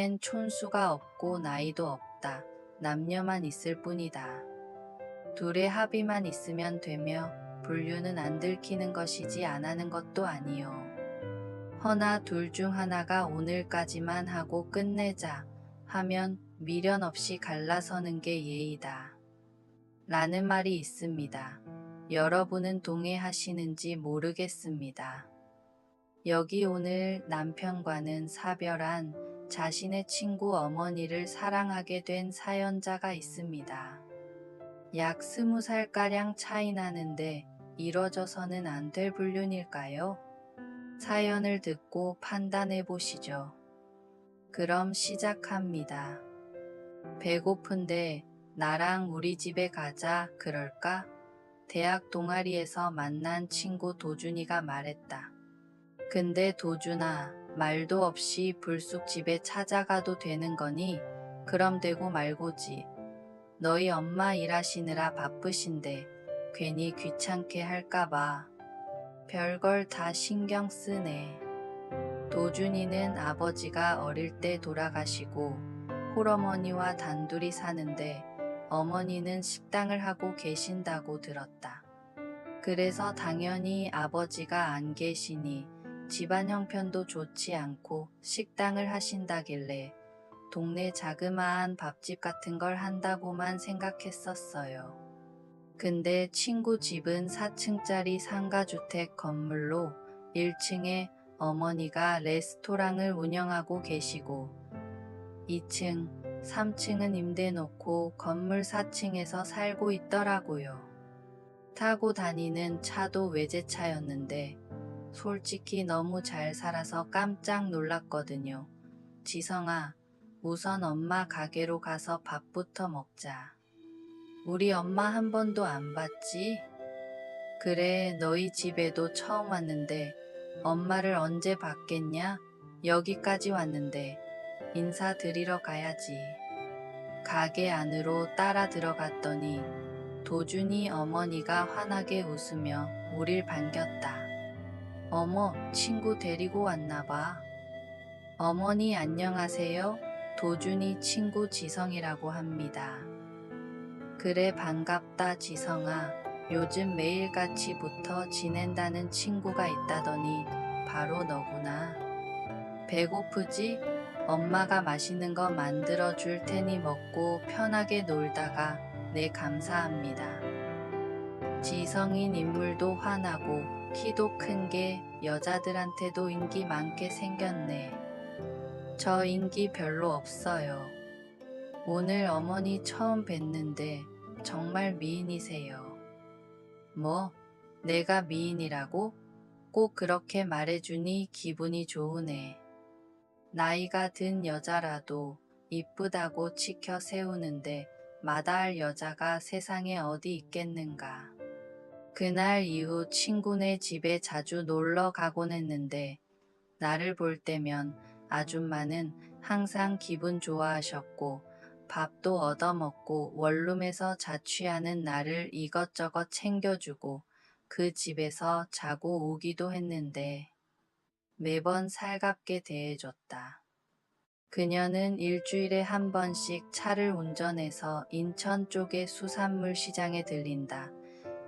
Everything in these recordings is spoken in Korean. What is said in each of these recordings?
세상엔 촌수가 없고 나이도 없다. 남녀만 있을 뿐이다. 둘의 합의만 있으면 되며 분류는 안 들키는 것이지 안 하는 것도 아니요. 허나 둘 중 하나가 오늘까지만 하고 끝내자 하면 미련 없이 갈라서는 게 예의다. 라는 말이 있습니다. 여러분은 동의하시는지 모르겠습니다. 여기 오늘 남편과는 사별한 자신의 친구 어머니를 사랑하게 된 사연자가 있습니다. 약 스무 살가량 차이 나는데 이뤄져서는 안 될 불륜일까요? 사연을 듣고 판단해 보시죠. 그럼 시작합니다. 배고픈데 나랑 우리 집에 가자 그럴까? 대학 동아리에서 만난 친구 도준이가 말했다. 근데 도준아, 말도 없이 불쑥 집에 찾아가도 되는 거니? 그럼 되고 말고지. 너희 엄마 일하시느라 바쁘신데 괜히 귀찮게 할까봐. 별걸 다 신경 쓰네. 도준이는 아버지가 어릴 때 돌아가시고 홀어머니와 단둘이 사는데 어머니는 식당을 하고 계신다고 들었다. 그래서 당연히 아버지가 안 계시니 집안 형편도 좋지 않고 식당을 하신다길래 동네 자그마한 밥집 같은 걸 한다고만 생각했었어요. 근데 친구 집은 4층짜리 상가주택 건물로 1층에 어머니가 레스토랑을 운영하고 계시고 2층, 3층은 임대 놓고 건물 4층에서 살고 있더라고요. 타고 다니는 차도 외제차였는데 솔직히 너무 잘 살아서 깜짝 놀랐거든요. 지성아, 우선 엄마 가게로 가서 밥부터 먹자. 우리 엄마 한 번도 안 봤지? 그래, 너희 집에도 처음 왔는데 엄마를 언제 봤겠냐? 여기까지 왔는데 인사드리러 가야지. 가게 안으로 따라 들어갔더니 도준이 어머니가 환하게 웃으며 우릴 반겼다. 어머, 친구 데리고 왔나 봐. 어머니 안녕하세요. 도준이 친구 지성이라고 합니다. 그래 반갑다 지성아. 요즘 매일같이 붙어 지낸다는 친구가 있다더니 바로 너구나. 배고프지? 엄마가 맛있는 거 만들어 줄 테니 먹고 편하게 놀다가 네 감사합니다. 지성인 인물도 환하고 키도 큰 게 여자들한테도 인기 많게 생겼네. 저 인기 별로 없어요. 오늘 어머니 처음 뵀는데 정말 미인이세요. 뭐, 내가 미인이라고? 꼭 그렇게 말해주니 기분이 좋으네. 나이가 든 여자라도 이쁘다고 치켜 세우는데 마다할 여자가 세상에 어디 있겠는가. 그날 이후 친구네 집에 자주 놀러 가곤 했는데 나를 볼 때면 아줌마는 항상 기분 좋아하셨고 밥도 얻어먹고 원룸에서 자취하는 나를 이것저것 챙겨주고 그 집에서 자고 오기도 했는데 매번 살갑게 대해줬다. 그녀는 일주일에 한 번씩 차를 운전해서 인천 쪽의 수산물 시장에 들린다.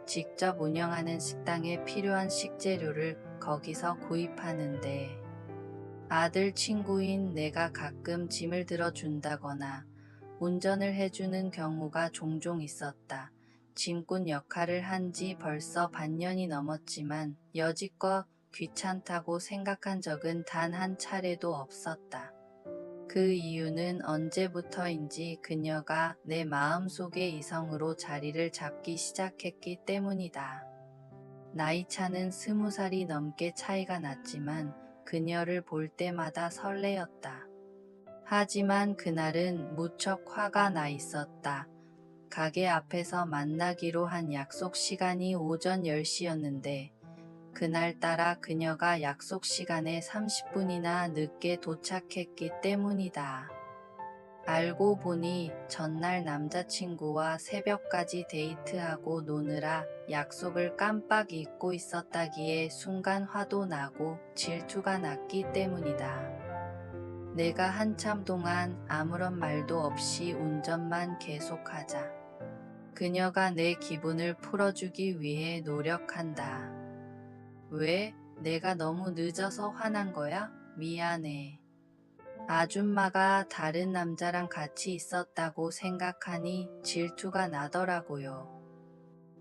직접 운영하는 식당에 필요한 식재료를 거기서 구입하는데 아들 친구인 내가 가끔 짐을 들어준다거나 운전을 해주는 경우가 종종 있었다. 짐꾼 역할을 한 지 벌써 반년이 넘었지만 여지껏 귀찮다고 생각한 적은 단 한 차례도 없었다. 그 이유는 언제부터인지 그녀가 내 마음속의 이성으로 자리를 잡기 시작했기 때문이다. 나이 차는 스무 살이 넘게 차이가 났지만 그녀를 볼 때마다 설레었다. 하지만 그날은 무척 화가 나 있었다. 가게 앞에서 만나기로 한 약속 시간이 오전 10시였는데 그날따라 그녀가 약속 시간에 30분이나 늦게 도착했기 때문이다. 알고 보니 전날 남자친구와 새벽까지 데이트하고 노느라 약속을 깜빡 잊고 있었다기에 순간 화도 나고 질투가 났기 때문이다. 내가 한참 동안 아무런 말도 없이 운전만 계속하자. 그녀가 내 기분을 풀어주기 위해 노력한다. 왜? 내가 너무 늦어서 화난 거야? 미안해. 아줌마가 다른 남자랑 같이 있었다고 생각하니 질투가 나더라고요.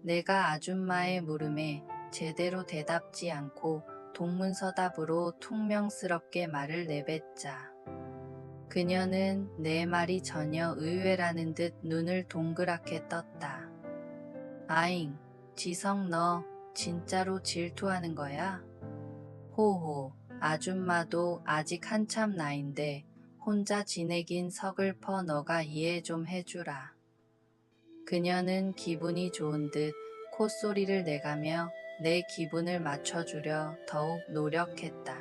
내가 아줌마의 물음에 제대로 대답지 않고 동문서답으로 퉁명스럽게 말을 내뱉자. 그녀는 내 말이 전혀 의외라는 듯 눈을 동그랗게 떴다. 아잉, 지성 너 진짜로 질투하는 거야? 호호, 아줌마도 아직 한참 나인데 혼자 지내긴 서글퍼 너가 이해 좀 해주라. 그녀는 기분이 좋은 듯 콧소리를 내가며 내 기분을 맞춰주려 더욱 노력했다.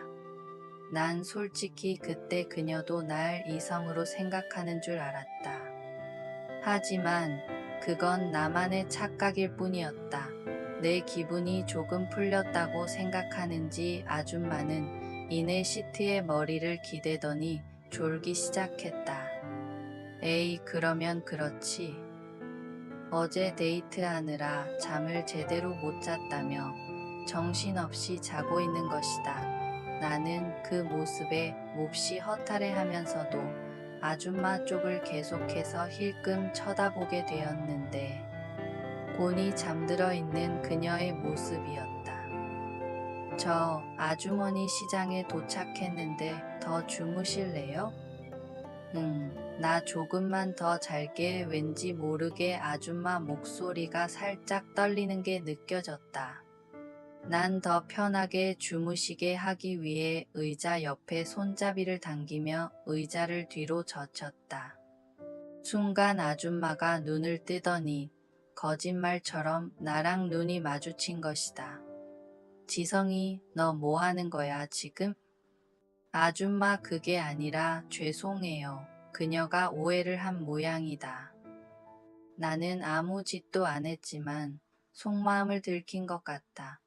난 솔직히 그때 그녀도 날 이성으로 생각하는 줄 알았다. 하지만 그건 나만의 착각일 뿐이었다. 내 기분이 조금 풀렸다고 생각하는지 아줌마는 이내 시트에 머리를 기대더니 졸기 시작했다. 에이, 그러면 그렇지. 어제 데이트하느라 잠을 제대로 못 잤다며 정신없이 자고 있는 것이다. 나는 그 모습에 몹시 허탈해 하면서도 아줌마 쪽을 계속해서 힐끔 쳐다보게 되었는데 곤히 잠들어 있는 그녀의 모습이었다. 저 아주머니 시장에 도착했는데 더 주무실래요? 음, 나 조금만 더 잘게 왠지 모르게 아줌마 목소리가 살짝 떨리는 게 느껴졌다. 난 더 편하게 주무시게 하기 위해 의자 옆에 손잡이를 당기며 의자를 뒤로 젖혔다. 순간 아줌마가 눈을 뜨더니 거짓말처럼 나랑 눈이 마주친 것이다. 지성이 너 뭐 하는 거야 지금? 아줌마 그게 아니라 죄송해요. 그녀가 오해를 한 모양이다. 나는 아무 짓도 안 했지만 속마음을 들킨 것 같다.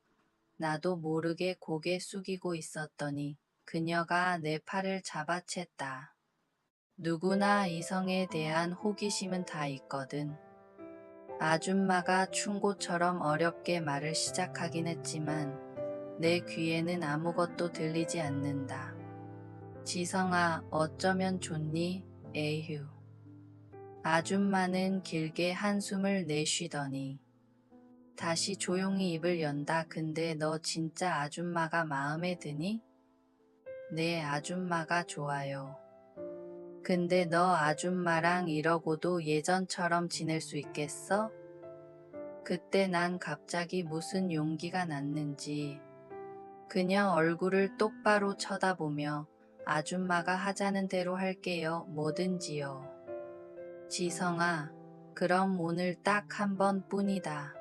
나도 모르게 고개 숙이고 있었더니 그녀가 내 팔을 잡아챘다. 누구나 이성에 대한 호기심은 다 있거든. 아줌마가 충고처럼 어렵게 말을 시작하긴 했지만 내 귀에는 아무것도 들리지 않는다. 지성아, 어쩌면 좋니? 에휴. 아줌마는 길게 한숨을 내쉬더니 다시 조용히 입을 연다. 근데 너 진짜 아줌마가 마음에 드니? 네, 아줌마가 좋아요. 근데 너 아줌마랑 이러고도 예전처럼 지낼 수 있겠어? 그때 난 갑자기 무슨 용기가 났는지 그냥 얼굴을 똑바로 쳐다보며 아줌마가 하자는 대로 할게요. 뭐든지요. 지성아, 그럼 오늘 딱 한 번뿐이다.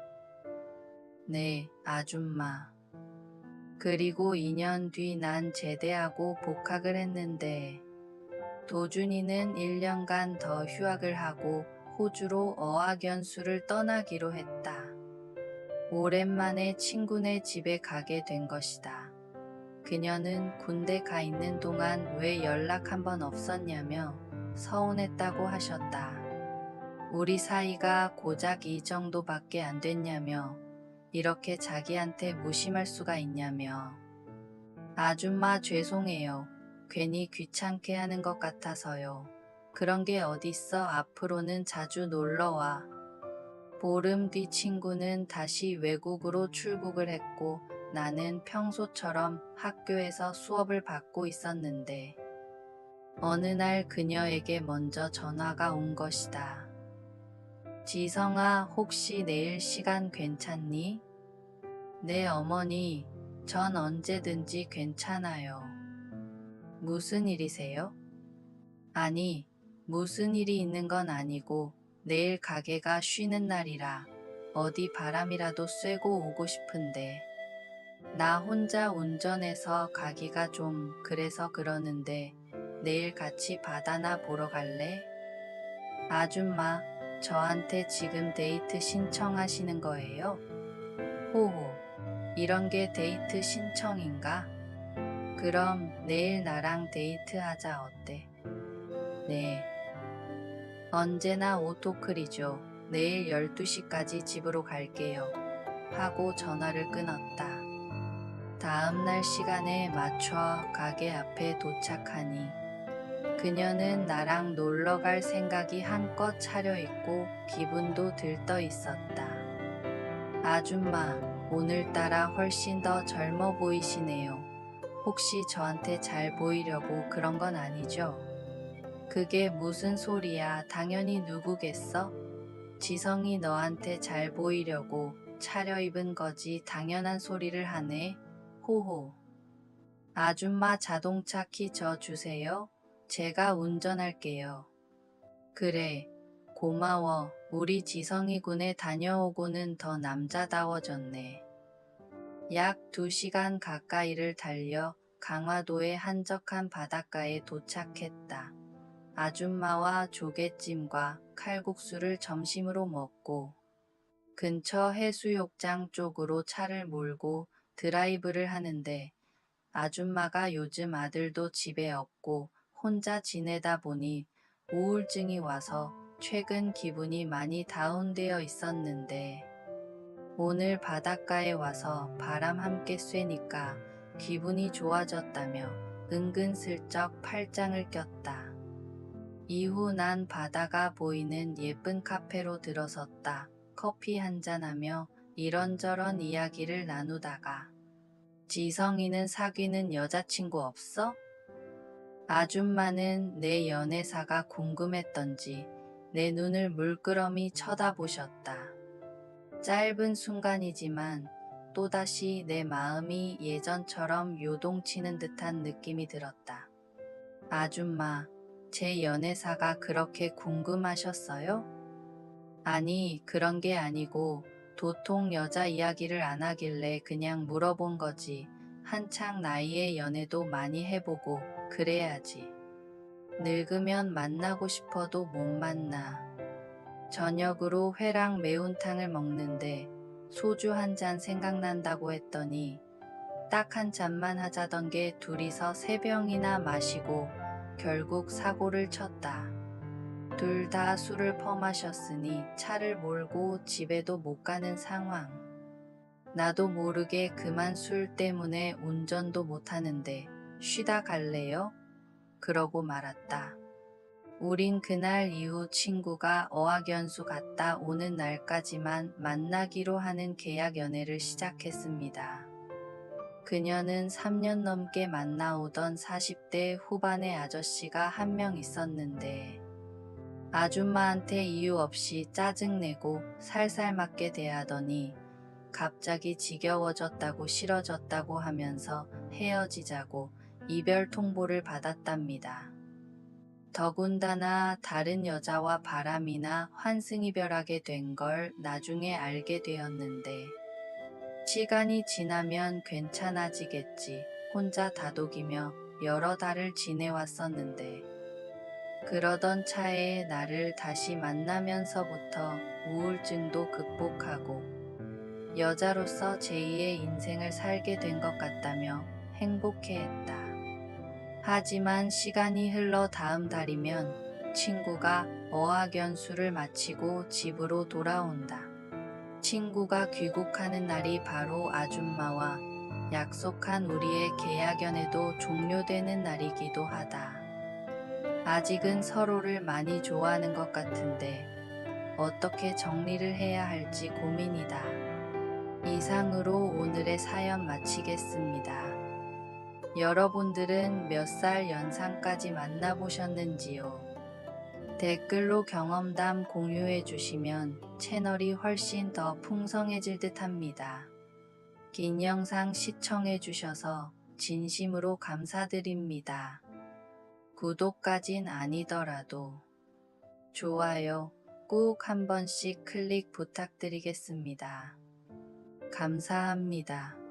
네, 아줌마. 그리고 2년 뒤 난 제대하고 복학을 했는데 도준이는 1년간 더 휴학을 하고 호주로 어학연수를 떠나기로 했다. 오랜만에 친구네 집에 가게 된 것이다. 그녀는 군대 가 있는 동안 왜 연락 한 번 없었냐며 서운했다고 하셨다. 우리 사이가 고작 이 정도밖에 안 됐냐며 이렇게 자기한테 무심할 수가 있냐며 아줌마 죄송해요. 괜히 귀찮게 하는 것 같아서요. 그런 게 어딨어 앞으로는 자주 놀러와. 보름 뒤 친구는 다시 외국으로 출국을 했고 나는 평소처럼 학교에서 수업을 받고 있었는데 어느 날 그녀에게 먼저 전화가 온 것이다. 지성아, 혹시 내일 시간 괜찮니? 네, 어머니, 전 언제든지 괜찮아요. 무슨 일이세요? 아니, 무슨 일이 있는 건 아니고 내일 가게가 쉬는 날이라 어디 바람이라도 쐬고 오고 싶은데 나 혼자 운전해서 가기가 좀 그래서 그러는데 내일 같이 바다나 보러 갈래? 아줌마, 저한테 지금 데이트 신청하시는 거예요? 호호, 이런 게 데이트 신청인가? 그럼 내일 나랑 데이트하자 어때? 네. 언제나 오토클이죠. 내일 12시까지 집으로 갈게요. 하고 전화를 끊었다. 다음날 시간에 맞춰 가게 앞에 도착하니 그녀는 나랑 놀러 갈 생각이 한껏 차려있고 기분도 들떠 있었다. 아줌마, 오늘따라 훨씬 더 젊어 보이시네요. 혹시 저한테 잘 보이려고 그런 건 아니죠? 그게 무슨 소리야. 당연히 누구겠어? 지성이 너한테 잘 보이려고 차려입은 거지 당연한 소리를 하네. 호호. 아줌마 자동차 키 저 주세요. 제가 운전할게요. 그래. 고마워. 우리 지성이 군에 다녀오고는 더 남자다워졌네. 약 2시간 가까이를 달려 강화도의 한적한 바닷가에 도착했다. 아줌마와 조개찜과 칼국수를 점심으로 먹고 근처 해수욕장 쪽으로 차를 몰고 드라이브를 하는데 아줌마가 요즘 아들도 집에 없고 혼자 지내다 보니 우울증이 와서 최근 기분이 많이 다운되어 있었는데 오늘 바닷가에 와서 바람 함께 쐬니까 기분이 좋아졌다며 은근슬쩍 팔짱을 꼈다. 이후 난 바다가 보이는 예쁜 카페로 들어섰다. 커피 한잔하며 이런저런 이야기를 나누다가 지성이는 사귀는 여자친구 없어? 아줌마는 내 연애사가 궁금했던지 내 눈을 물끄러미 쳐다보셨다. 짧은 순간이지만 또다시 내 마음이 예전처럼 요동치는 듯한 느낌이 들었다. 아줌마, 제 연애사가 그렇게 궁금하셨어요? 아니, 그런 게 아니고 도통 여자 이야기를 안 하길래 그냥 물어본 거지. 한창 나이에 연애도 많이 해보고 그래야지. 늙으면 만나고 싶어도 못 만나. 저녁으로 회랑 매운탕을 먹는데 소주 한 잔 생각난다고 했더니 딱 한 잔만 하자던 게 둘이서 세 병이나 마시고 결국 사고를 쳤다. 둘 다 술을 퍼마셨으니 차를 몰고 집에도 못 가는 상황. 나도 모르게 그만 술 때문에 운전도 못 하는데 쉬다 갈래요? 그러고 말았다. 우린 그날 이후 친구가 어학연수 갔다 오는 날까지만 만나기로 하는 계약 연애를 시작했습니다. 그녀는 3년 넘게 만나오던 40대 후반의 아저씨가 한 명 있었는데 아줌마한테 이유 없이 짜증내고 살살 맞게 대하더니 갑자기 지겨워졌다고 싫어졌다고 하면서 헤어지자고 이별 통보를 받았답니다. 더군다나 다른 여자와 바람이나 환승이별하게 된 걸 나중에 알게 되었는데 시간이 지나면 괜찮아지겠지 혼자 다독이며 여러 달을 지내왔었는데 그러던 차에 나를 다시 만나면서부터 우울증도 극복하고 여자로서 제2의 인생을 살게 된 것 같다며 행복해했다. 하지만 시간이 흘러 다음 달이면 친구가 어학연수를 마치고 집으로 돌아온다. 친구가 귀국하는 날이 바로 아줌마와 약속한 우리의 계약연애도 종료되는 날이기도 하다. 아직은 서로를 많이 좋아하는 것 같은데 어떻게 정리를 해야 할지 고민이다. 이상으로 오늘의 사연 마치겠습니다. 여러분들은 몇 살 연상까지 만나보셨는지요? 댓글로 경험담 공유해 주시면 채널이 훨씬 더 풍성해질 듯 합니다. 긴 영상 시청해 주셔서 진심으로 감사드립니다. 구독까진 아니더라도 좋아요 꼭 한 번씩 클릭 부탁드리겠습니다. 감사합니다.